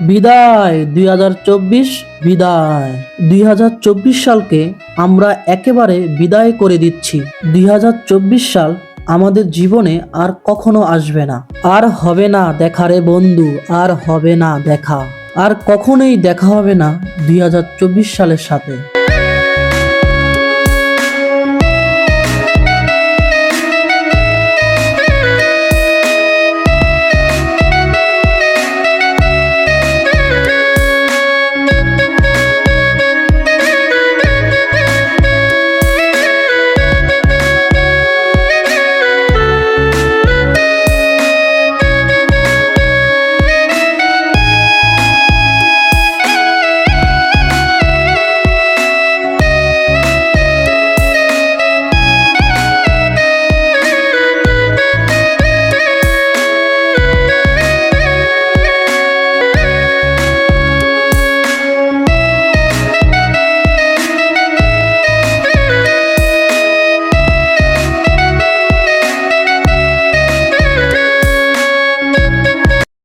বিদায়, দুই হাজার চব্বিশ বিদায়। দুই হাজার চব্বিশ সালকে আমরা একেবারে বিদায় করে দিচ্ছি। দুই হাজার চব্বিশ সাল আমাদের জীবনে আর কখনো আসবে না। আর হবে না দেখা রে বন্ধু, আর হবে না দেখা। আর কখনোই দেখা হবে না দুই হাজার চব্বিশ সালের সাথে।